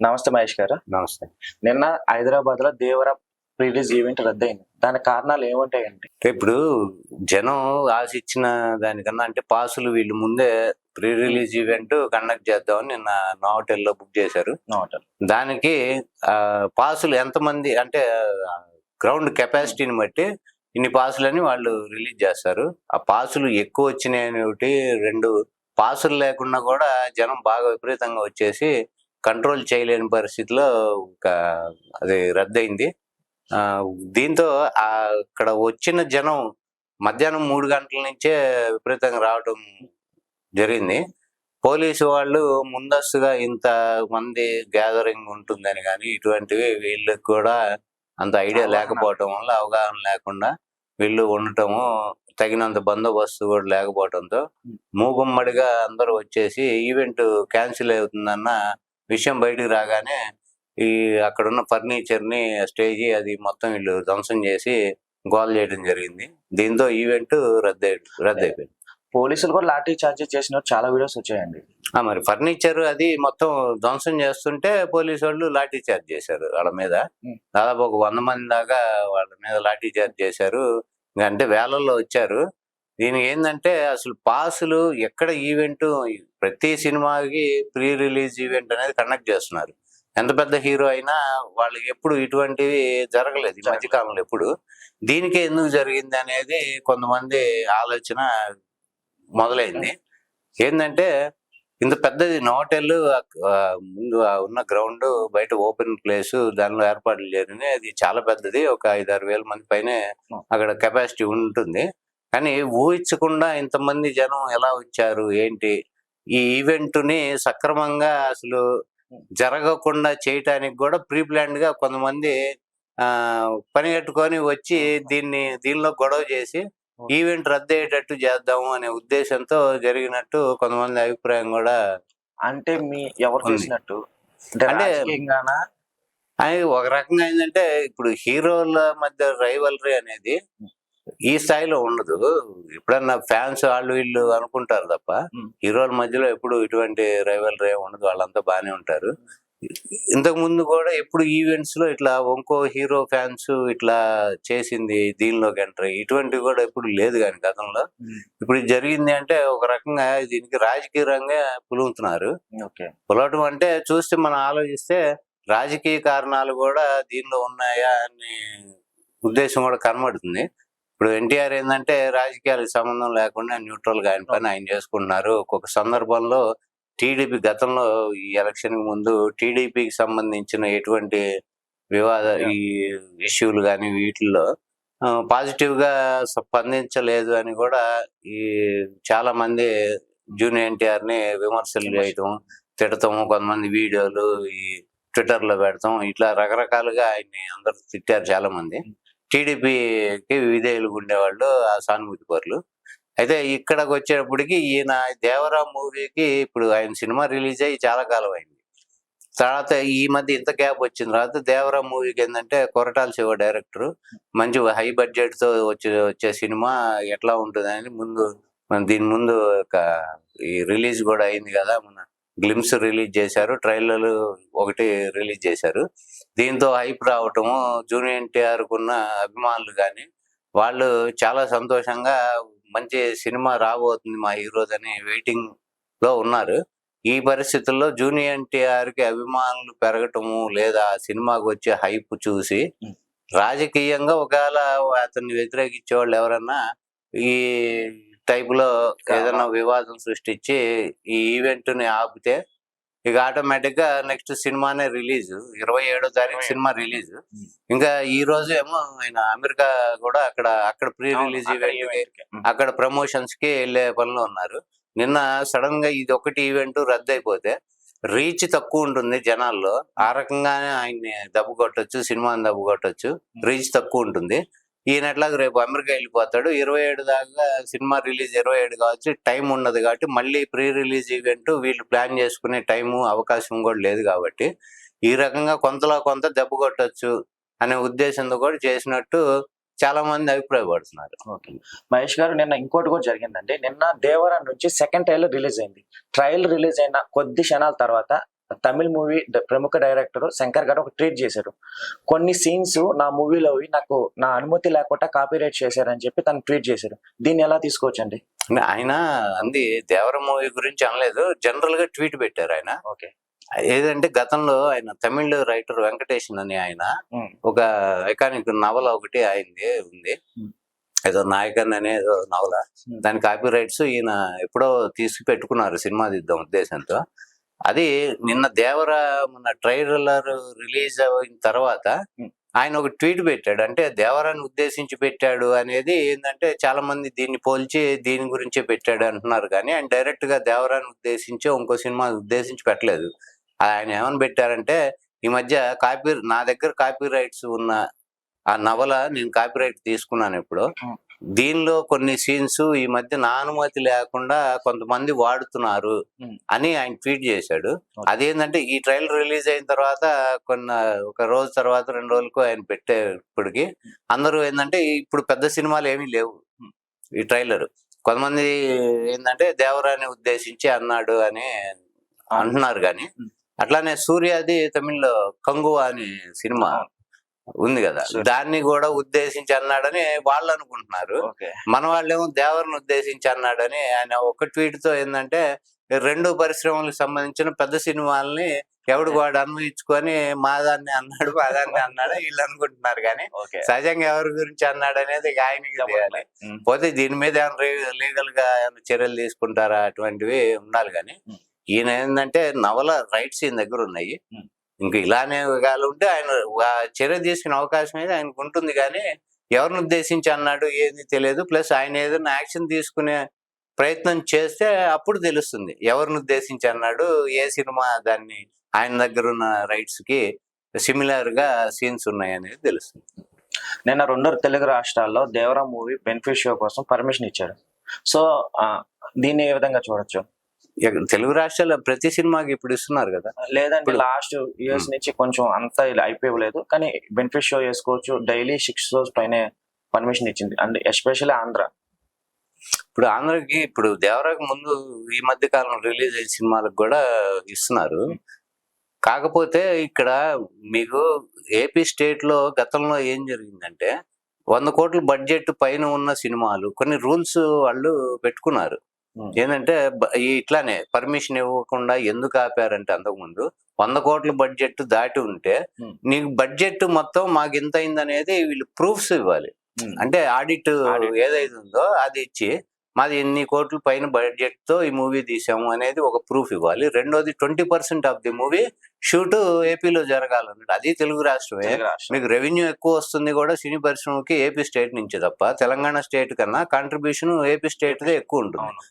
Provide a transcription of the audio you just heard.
నమస్తే మహేష్ గారు. నమస్తే. నిన్న హైదరాబాద్లో దేవర రిలీజ్ ఈవెంట్ రద్దయింది. దాని కారణాలు ఏముంటాయండి? ఇప్పుడు జనం ఆశించిన దానికన్నా అంటే పాసులు వీళ్ళు ముందే ప్రీ రిలీజ్ ఈవెంట్ కండక్ట్ చేద్దామని నిన్న నా హోటల్లో బుక్ చేశారు. నోటల్ దానికి ఆ, పాసులు ఎంతమంది అంటే గ్రౌండ్ కెపాసిటీని బట్టి ఇన్ని పాసులని వాళ్ళు రిలీజ్ చేస్తారు. ఆ పాసులు ఎక్కువ వచ్చినాయని ఒకటి రెండు పాసులు లేకుండా కూడా జనం బాగా విపరీతంగా వచ్చేసి కంట్రోల్ చేయలేని పరిస్థితిలో అది రద్దయింది ఆ, దీంతో అక్కడ వచ్చిన జనం మధ్యాహ్నం మూడు గంటల నుంచే విపరీతంగా రావడం జరిగింది పోలీసు వాళ్ళు ముందస్తుగా ఇంత మంది గ్యాదరింగ్ ఉంటుందని కానీ ఇటువంటివి వీళ్ళకి కూడా అంత ఐడియా. లేకపోవటం వల్ల అవగాహన లేకుండా వీళ్ళు ఉండటము తగినంత బందోబస్తు కూడా లేకపోవడంతో మూగుమ్మడిగా అందరూ వచ్చేసి ఈవెంట్ క్యాన్సిల్ అవుతుందన్న విషయం బయటికి రాగానే ఈ అక్కడున్న ఫర్నిచర్ని స్టేజ్ అది మొత్తం వీళ్ళు ధ్వంసం చేసి గోల్ చేయడం జరిగింది. దీంతో ఈవెంట్ రద్దు రద్దయిపోయింది. పోలీసులు కూడా లాఠీ చార్జ్ చేసిన చాలా వీడియోస్ వచ్చాయండి. ఆ మరి ఫర్నిచర్ అది మొత్తం ధ్వంసం చేస్తుంటే పోలీసు వాళ్ళు లాఠీ చార్జ్ చేశారు వాళ్ళ మీద. దాదాపు ఒక వంద మంది దాకా వాళ్ళ మీద లాఠీ చార్జ్ చేశారు. అంటే వేలల్లో వచ్చారు. దీనికి ఏంటంటే అసలు పాసులు ఎక్కడ ఈవెంట్ ప్రతి సినిమాకి ప్రీ రిలీజ్ ఈవెంట్ అనేది కండక్ట్ చేస్తున్నారు. ఎంత పెద్ద హీరో అయినా వాళ్ళకి ఎప్పుడు ఇటువంటివి జరగలేదు ఈ మధ్య కాలంలో ఎప్పుడు. దీనికే ఎందుకు జరిగింది అనేది కొంతమంది ఆలోచన మొదలైంది. ఏంటంటే ఇంత పెద్దది హోటల్ ముందు ఉన్న గ్రౌండ్ బయట ఓపెన్ ప్లేస్ దానిలో ఏర్పాట్లు జరిగినాయి. అది చాలా పెద్దది ఒక ఐదు ఆరు వేల మంది పైనే అక్కడ కెపాసిటీ ఉంటుంది. కానీ ఊహించకుండా ఇంతమంది జనం ఎలా వచ్చారు? ఏంటి? ఈ ఈవెంట్ని సక్రమంగా అసలు జరగకుండా చేయటానికి కూడా ప్రీ గా కొంతమంది ఆ పని కట్టుకొని వచ్చి దీన్ని దీనిలో గొడవ చేసి ఈవెంట్ రద్దయ్యేటట్టు చేద్దాము అనే ఉద్దేశంతో జరిగినట్టు కొంతమంది అభిప్రాయం కూడా అంటే మీ ఎవరు. చేసినట్టు? అంటే? అది ఒక రకంగా ఏంటంటే ఇప్పుడు హీరోల మధ్య రైవలరీ అనేది ఈ స్థాయిలో ఉండదు. ఎప్పుడన్నా ఫ్యాన్స్ వాళ్ళు వీళ్ళు అనుకుంటారు తప్ప. హీరోల మధ్యలో ఎప్పుడు ఇటువంటి రైవలరీ ఉండదు. వాళ్ళంతా బాగానే ఉంటారు. ఇంతకు ముందు కూడా ఎప్పుడు ఈవెంట్స్లో ఇట్లా ఇంకో హీరో ఫ్యాన్స్ ఇట్లా చేసింది దీనిలోకి ఎంటర్ ఇటువంటివి కూడా ఎప్పుడు లేదు కానీ గతంలో. ఇప్పుడు జరిగింది అంటే ఒక రకంగా దీనికి రాజకీయంగా పులుగుతున్నారు ఓకే. పులవటం అంటే చూస్తే మనం ఆలోచిస్తే రాజకీయ కారణాలు కూడా దీనిలో ఉన్నాయా అనే ఉద్దేశం కూడా కనబడుతుంది. ఇప్పుడు ఎన్టీఆర్ ఏంటంటే రాజకీయాలకు సంబంధం లేకుండా న్యూట్రల్గా ఆయన పని ఆయన చేసుకుంటున్నారు. ఒక్కొక్క సందర్భంలో టీడీపీ గతంలో ఈ ఎలక్షన్ ముందు టీడీపీకి సంబంధించిన ఎటువంటి వివాద ఈ ఇష్యూలు కానీ వీటిల్లో పాజిటివ్గా స్పందించలేదు అని కూడా ఈ చాలా మంది జూనియర్ ఎన్టీఆర్ని విమర్శలు చేయటం తిడతాం కొంతమంది వీడియోలు ఈ ట్విట్టర్లో పెడతాం. ఇట్లా రకరకాలుగా ఆయన్ని అందరూ తిట్టారు చాలా మంది టీడీపీకి విధేయులు ఉండేవాళ్ళు ఆ సానుభూతి పరులు. అయితే ఇక్కడికి వచ్చేటప్పటికి ఈయన దేవరా మూవీకి ఇప్పుడు ఆయన సినిమా రిలీజ్ అయ్యి చాలా కాలం అయింది తర్వాత ఈ మధ్య ఇంత గ్యాప్ వచ్చిన తర్వాత దేవరా మూవీకి ఏంటంటే కొరటాల శివ డైరెక్టర్. మంచి హై బడ్జెట్తో వచ్చే వచ్చే సినిమా ఎట్లా ఉంటుందని ముందు దీని ముందు ఒక ఈ రిలీజ్ కూడా అయింది కదా మన గ్లిమ్స్ రిలీజ్ చేశారు ట్రైలర్ ఒకటి రిలీజ్ చేశారు దీంతో హైప్ రావటము జూనియర్ ఎన్టీఆర్ కున్న అభిమానులు కానీ వాళ్ళు చాలా సంతోషంగా మంచి సినిమా రాబోతుంది మా హీరోస్ అని వెయిటింగ్లో ఉన్నారు ఈ పరిస్థితుల్లో జూనియర్ ఎన్టీఆర్కి అభిమానులు పెరగటము లేదా సినిమాకి వచ్చే హైప్ చూసి. రాజకీయంగా ఒకవేళ అతన్ని వ్యతిరేకించే వాళ్ళు ఎవరన్నా ఈ టైప్లో ఏదైనా వివాదం సృష్టించి ఈ ఈవెంట్ని ఆపితే ఇక ఆటోమేటిక్గా నెక్స్ట్ సినిమానే రిలీజ్. ఇరవై ఏడో తారీఖు సినిమా రిలీజ్. ఇంకా ఈ రోజు ఏమో ఆయన అమెరికా కూడా అక్కడ అక్కడ ప్రీ రిలీజ్ అక్కడ ఈవెంట్ ప్రమోషన్స్కి వెళ్ళే పనిలో ఉన్నారు. నిన్న సడన్గా ఇది ఒకటి ఈవెంట్ రద్దు అయిపోతే రీచ్ తక్కువ ఉంటుంది జనాల్లో. ఆ రకంగానే ఆయన్ని దెబ్బ కొట్టొచ్చు సినిమాని దెబ్బ కొట్టొచ్చు. రీచ్ తక్కువ ఉంటుంది. ఈయన ఎట్లాగ రేపు అమెరికా వెళ్ళిపోతాడు. ఇరవై ఏడు దాకా సినిమా రిలీజ్ ఇరవై ఏడు కావచ్చు టైం ఉండదు కాబట్టి మళ్ళీ ప్రీ రిలీజ్ ఈవెంట్ వీళ్ళు ప్లాన్ చేసుకునే టైము అవకాశం కూడా లేదు కాబట్టి ఈ రకంగా కొంతలో కొంత దెబ్బ కొట్టొచ్చు అనే ఉద్దేశంతో కూడా చేసినట్టు చాలా మంది అభిప్రాయపడుతున్నారు. ఓకే. మహేష్ గారు నిన్న ఇంకోటి కూడా జరిగిందండి. నిన్న దేవరా నుంచి సెకండ్ ట్రైలర్ రిలీజ్ అయింది. ట్రైలర్ రిలీజ్ అయిన కొద్ది క్షణాల తర్వాత తమిళ్ మూవీ ప్రముఖ డైరెక్టర్ శంకర్ గారు ఒక ట్వీట్ చేశారు. కొన్ని సీన్స్ నా మూవీలో నాకు నా అనుమతి లేకుండా కాపీ రైట్ చేశారని చెప్పి తను ట్వీట్ చేశారు. దీన్ని ఎలా తీసుకోవచ్చండి? ఆయన అంది దేవర మూవీ గురించి అనలేదు జనరల్గా ట్వీట్ పెట్టారు ఆయన. ఓకే. ఏదంటే గతంలో ఆయన తమిళ్ రైటర్ వెంకటేషన్ అని ఆయన ఒక ఐకానిక్ నవల ఒకటి అయింది ఉంది. ఏదో నాయకన్ అనే ఏదో నవల. దాని కాపీ రైట్స్ ఈయన ఎప్పుడో తీసి పెట్టుకున్నారు సినిమా తీద్దాం ఉద్దేశంతో. అది నిన్న దేవర మన ట్రైలర్ రిలీజ్ అయిన తర్వాత. ఆయన ఒక ట్వీట్ పెట్టాడు అంటే దేవరాన్ని ఉద్దేశించి పెట్టాడు అనేది ఏంటంటే చాలా మంది దీన్ని పోల్చి దీని గురించే పెట్టాడు అంటున్నారు కానీ ఆయన డైరెక్ట్గా దేవరాన్ని ఉద్దేశించి ఇంకో సినిమా ఉద్దేశించి పెట్టలేదు ఆయన ఏమని పెట్టారంటే ఈ మధ్య కాపీ నా దగ్గర కాపీ రైట్స్ ఉన్న ఆ నవల నేను కాపీ రైట్ తీసుకున్నాను ఇప్పుడు. దీనిలో కొన్ని సీన్స్ ఈ మధ్య నా అనుమతి లేకుండా కొంతమంది వాడుతున్నారు. అని ఆయన ట్వీట్ చేశాడు. అదేంటంటే ఈ ట్రైలర్ రిలీజ్ అయిన తర్వాత కొన్ని ఒక రోజు తర్వాత రెండు రోజులకు ఆయన పెట్టేప్పటికి అందరూ ఏంటంటే ఇప్పుడు పెద్ద సినిమాలు ఏమీ లేవు. ఈ ట్రైలర్ కొంతమంది ఏంటంటే దేవరాన్ని ఉద్దేశించి అన్నాడు అని అంటున్నారు కానీ. అట్లానే సూర్యాది తమిళ్ళో కంగువా అని సినిమా ఉంది కదా. దాన్ని కూడా ఉద్దేశించి అన్నాడని వాళ్ళు అనుకుంటున్నారు మన వాళ్ళేమో దేవరని ఉద్దేశించి అన్నాడని ఆయన ఒక ట్వీట్తో ఏంటంటే రెండు పరిశ్రమలకు సంబంధించిన పెద్ద సినిమాల్ని ఎవడు వాడు అన్వయించుకొని మా దాన్ని అన్నాడు మా దాన్ని అన్నాడు వీళ్ళు అనుకుంటున్నారు కానీ సహజంగా ఎవరి గురించి అన్నాడు అనేది ఇక ఆయనకి తెలియాలి ఉమ్. పోతే దీని మీద ఏమైనా లీగల్గా ఏమైనా చర్యలు తీసుకుంటారా అటువంటివి ఉండాలి కానీ. ఈయన ఏంటంటే నవల రైట్స్ ఈయన దగ్గర ఉన్నాయి. ఇంకా ఇలానే కాలు ఉంటే ఆయన చర్య తీసుకునే అవకాశం అయితే ఆయనకు ఉంటుంది కానీ ఎవరిని ఉద్దేశించి అన్నాడు ఏది తెలియదు. ప్లస్ ఆయన ఏదైనా యాక్షన్ తీసుకునే ప్రయత్నం చేస్తే అప్పుడు తెలుస్తుంది. ఎవరిని ఉద్దేశించి అన్నాడు? ఏ సినిమా దాన్ని ఆయన దగ్గర ఉన్న రైట్స్కి సిమిలర్గా సీన్స్ ఉన్నాయి అనేది తెలుస్తుంది. నిన్న రెండు తెలుగు రాష్ట్రాల్లో దేవరా మూవీ బెనిఫిట్ షో కోసం పర్మిషన్ ఇచ్చాడు. సో దీన్ని ఏ విధంగా చూడొచ్చు? తెలుగు రాష్ట్రాల్లో ప్రతి సినిమాకి ఇప్పుడు ఇస్తున్నారు కదా. లేదంటే లాస్ట్ ఇయర్స్ నుంచి కొంచెం అంతా ఇలా అయిపోయలేదు. కానీ బెనిఫిట్ షో చేసుకోవచ్చు డైలీ సిక్స్ షోస్ పైన పర్మిషన్ ఇచ్చింది. And especially Andhra. ఇప్పుడు ఆంధ్రకి ఇప్పుడు దేవరాకు ముందు ఈ మధ్య కాలం రిలీజ్ అయిన సినిమాలకు కూడా ఇస్తున్నారు. కాకపోతే ఇక్కడ మీకు ఏపీ స్టేట్లో గతంలో ఏం జరిగిందంటే వంద కోట్ల బడ్జెట్ పైన ఉన్న సినిమాలు కొన్ని రూల్స్ వాళ్ళు పెట్టుకున్నారు. ఏంటంటే ఇట్లానే పర్మిషన్ ఇవ్వకుండా ఎందుకు ఆపారంటే అంతకుముందు వంద కోట్ల బడ్జెట్ దాటి ఉంటే. నీకు బడ్జెట్ మొత్తం మాకు ఎంత అయింది అనేది వీళ్ళు ప్రూఫ్స్ ఇవ్వాలి అంటే ఆడిట్. ఏదైతే ఉందో అది ఇచ్చి మాది ఎన్ని కోట్ల పైన బడ్జెట్తో ఈ మూవీ తీసాము అనేది ఒక ప్రూఫ్ ఇవ్వాలి రెండోది twenty percent of the movie shoot ఏపీలో జరగాలన్నట్టు అది తెలుగు రాష్ట్రమే. మీకు రెవెన్యూ ఎక్కువ వస్తుంది కూడా సినీ పరిశ్రమకి ఏపీ స్టేట్ నుంచి తప్ప తెలంగాణ స్టేట్ కన్నా కాంట్రిబ్యూషన్ ఏపీ స్టేట్ దే ఎక్కువ ఉంటుంది.